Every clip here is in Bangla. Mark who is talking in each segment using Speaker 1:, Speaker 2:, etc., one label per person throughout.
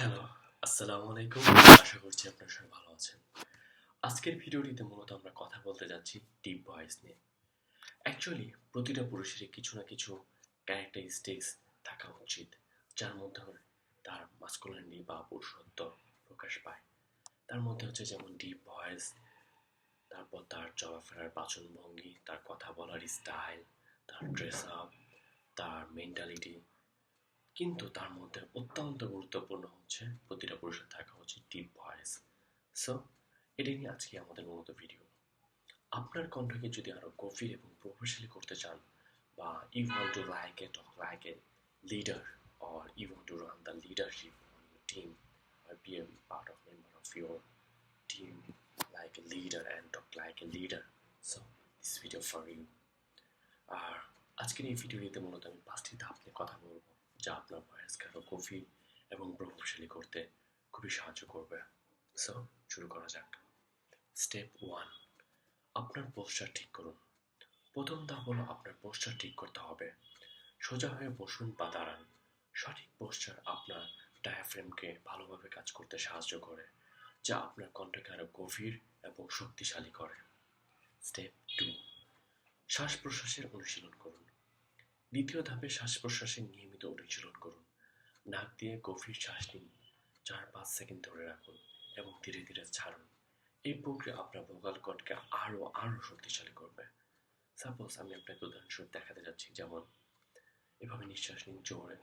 Speaker 1: হ্যালো আসসালামু আলাইকুম। আশা করছি আপনারা সবাই ভালো আছেন। আজকের ভিডিওটিতে মূলত আমরা কথা বলতে যাচ্ছি ডিপ ভয়েস নিয়ে। অ্যাকচুয়ালি প্রতিটা পুরুষেরই কিছু না কিছু ক্যারেক্টারিস্টিক্স থাকা উচিত যার মধ্যে তার মাস্কুলিনিটি বা পুরুষত্ব প্রকাশ পায়। তার মধ্যে হচ্ছে যেমন ডিপ ভয়েস তারপর তার চলাফেরার বাচনভঙ্গি তার কথা বলার স্টাইল তার ড্রেস আপ তার মেন্টালিটি কিন্তু তার মধ্যে অত্যন্ত গুরুত্বপূর্ণ হচ্ছে প্রতিটা পুরুষের থাকা উচিত ডিপ ভয়েস সো এটাই নিয়ে আজকে আমাদের মূলত ভিডিও আপনার কণ্ঠকে যদি আরও গভীর এবং প্রভাবশালী করতে চান বা you want to like a talk like a leader or you want to run the leadership on your team or be a part of member of your team like a leader and talk like a leader so this video for you আর আজকের এই ভিডিওটিতে মূলত আমি পাঁচটি ধাপ নিয়ে কথা বলব। যা আপনার ভয়েসকে আরও গভীর এবং প্রভাবশালী করতে খুবই সাহায্য করবে। সো শুরু করা যাক। স্টেপ ওয়ান আপনার পোস্টার ঠিক করুন। প্রথম ধাপ হলো আপনার পোস্টার ঠিক করতে হবে। সোজা হয়ে বসুন বা দাঁড়ান। সঠিক পোস্টার আপনার ডায়াফ্রেমকে ভালোভাবে কাজ করতে সাহায্য করে, যা আপনার কণ্ঠকে আরও গভীর এবং শক্তিশালী করে। স্টেপ টু শ্বাস প্রশ্বাসের অনুশীলন করুন। দ্বিতীয় ধাপে শ্বাস প্রশ্বাসের নিয়মিত অনুশীলন করুন। নাক দিয়ে গভীর শ্বাস নিন। চার পাঁচ সেকেন্ড ধরে রাখুন এবং ধীরে ধীরে ছাড়ুন। এই প্রক্রিয়া আপনার ভোকাল কর্ডকে আরও আরও শক্তিশালী করবে। সাপোজ আমি আপনাকে উদাহরণস্বরূপ দেখাতে যাচ্ছি, যেমন এভাবে নিঃশ্বাস নিন, জোরে।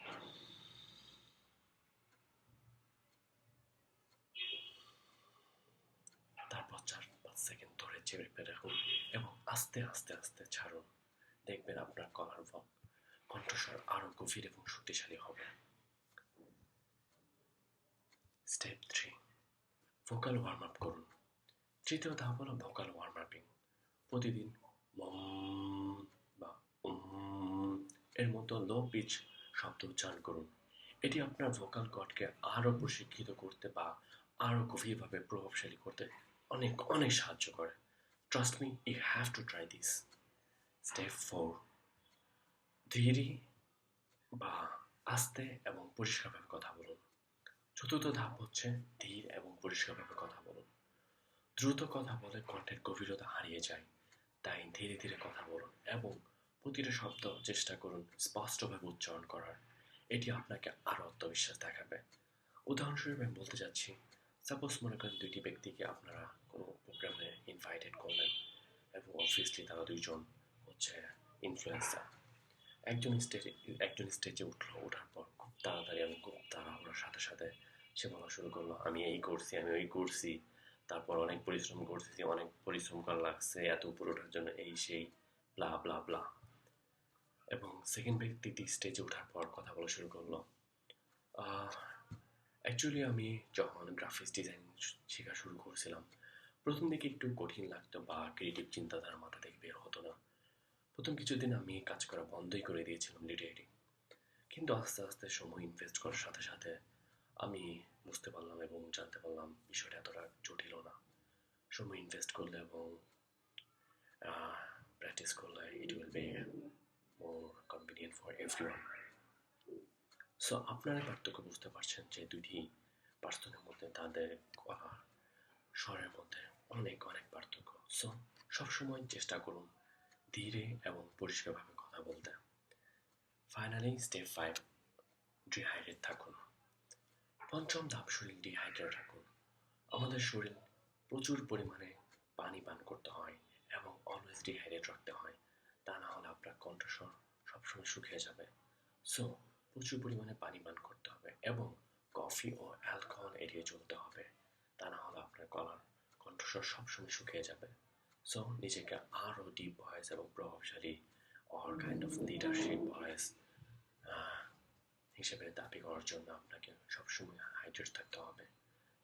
Speaker 1: তারপর চার পাঁচ সেকেন্ড ধরে চেপে রাখুন এবং আস্তে আস্তে আস্তে ছাড়ুন। দেখবেন আপনার গলার ভক কণ্ঠস্বর আরও গভীর এবং শক্তিশালী হবে। Step three vocal warm up করুন। তৃতীয় ধাপ হলো ভোকাল ওয়ার্ম আপিং প্রতিদিন বা এর মতো লো পিচ শব্দ উচ্চারণ করুন। এটি আপনার ভোকাল কর্ডকে আরও প্রশিক্ষিত করতে বা আরও গভীরভাবে প্রভাবশালী করতে অনেক অনেক সাহায্য করে। Trust me you have to try this step four ধীরে বা আস্তে এবং পরিষ্কারভাবে কথা বলুন। চতুর্থ ধাপ হচ্ছে ধীর এবং পরিষ্কারভাবে কথা বলুন। দ্রুত কথা বলে কণ্ঠের গভীরতা হারিয়ে যায়। তাই ধীরে ধীরে কথা বলুন এবং প্রতিটা শব্দ চেষ্টা করুন স্পষ্টভাবে উচ্চারণ করার। এটি আপনাকে আরও আত্মবিশ্বাস দেখাবে। উদাহরণস্বরূপ আমি বলতে যাচ্ছি সাপোজ মনে করেন দুইটি ব্যক্তিকে আপনারা কোনো প্রোগ্রামে ইনভাইটেড করলেন এবং অবভিয়াসলি তারা দুইজন হচ্ছে ইনফ্লুয়েন্সার একজন স্টেজে একজন স্টেজে উঠল, ওঠার পর খুব তাড়াতাড়ি এবং খুব তাড়াহুড়োর সাথে সাথে সে বলা শুরু করল, আমি এই করছি, আমি ওই করছি। তারপর অনেক পরিশ্রম করছি অনেক পরিশ্রম করা লাগছে, এত উপরে ওঠার জন্য এই সেই ব্লা ব্লা ব্লা এবং সেকেন্ড ব্যক্তিটি স্টেজে ওঠার পর কথা বলা শুরু করল অ্যাকচুয়ালি আমি যখন গ্রাফিক্স ডিজাইন শেখা শুরু করছিলাম, প্রথম দিকে একটু কঠিন লাগতো বা ক্রিয়েটিভ চিন্তাধারা মাথা থেকে বের হতো না। প্রথম কিছুদিন আমি কাজ করা বন্ধই করে দিয়েছিলাম লিটারেটি কিন্তু আস্তে আস্তে সময় ইনভেস্ট করার সাথে সাথে আমি বুঝতে পারলাম এবং জানতে পারলাম বিষয়টা এতটা জটিল না। সময় ইনভেস্ট করলে এবং প্র্যাকটিস করলে it will be more convenient for everyone so আপনারা পার্থক্য বুঝতে পারছেন যে দুটি পার্থক্যের মধ্যে তাদের স্বরের মধ্যে অনেক অনেক পার্থক্য। সো সবসময় চেষ্টা করুন ধীরে এবং পরিষ্কারভাবে কথা বলতে। ফাইনালি স্টেপ ফাইভ ডিহাইড্রেট থাকুন। পঞ্চম ধাপ, শরীর ডিহাইড্রেট রাখুন। আমাদের শরীর প্রচুর পরিমাণে পানি পান করতে হয় এবং অলওয়েজ ডিহাইড্রেট রাখতে হয়। তা না হলে আপনার কণ্ঠস্বর সবসময় শুকিয়ে যাবে। সো প্রচুর পরিমাণে পানি পান করতে হবে এবং কফি ও অ্যালকোহল এড়িয়ে চলতে হবে। তা না হলে আপনার গলার কণ্ঠস্বর সবসময় শুকিয়ে যাবে। সো নিজেকে আরও ডিপ ভয়েস এবং প্রভাবশালী or kind of leadership voice হিসেবে দাবি করার জন্য আপনাকে সবসময় হাইড্রেট থাকতে হবে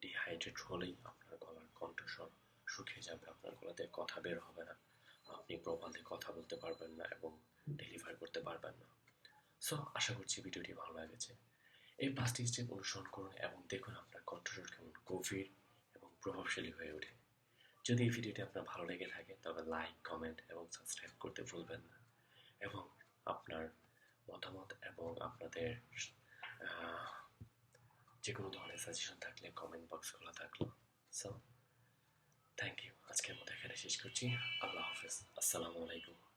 Speaker 1: ডিহাইড্রেট হলেই আপনার গলার কণ্ঠস্বর শুকিয়ে যাবে আপনার গলাতে কথা বের হবে না আপনি প্রবালে কথা বলতে পারবেন না এবং ডেলিভার করতে পারবেন না。সো আশা করছি ভিডিওটি ভালো লেগেছে। এই পাঁচটি স্টেপ অনুসরণ করুন এবং দেখুন আপনার কণ্ঠস্বর কেমন গভীর এবং প্রভাবশালী হয়ে ওঠে। যদি এই ভিডিওটি আপনার ভালো লেগে থাকে, তবে লাইক কমেন্ট এবং সাবস্ক্রাইব করতে ভুলবেন না। এবং আপনার মতামত এবং আপনাদের যে কোনো ধরনের সাজেশন থাকলে কমেন্ট বক্স খোলা থাকল। সো থ্যাংক ইউ আজকের মতো এখানে শেষ করছি। আল্লাহ হাফেজ। আসসালামু আলাইকুম।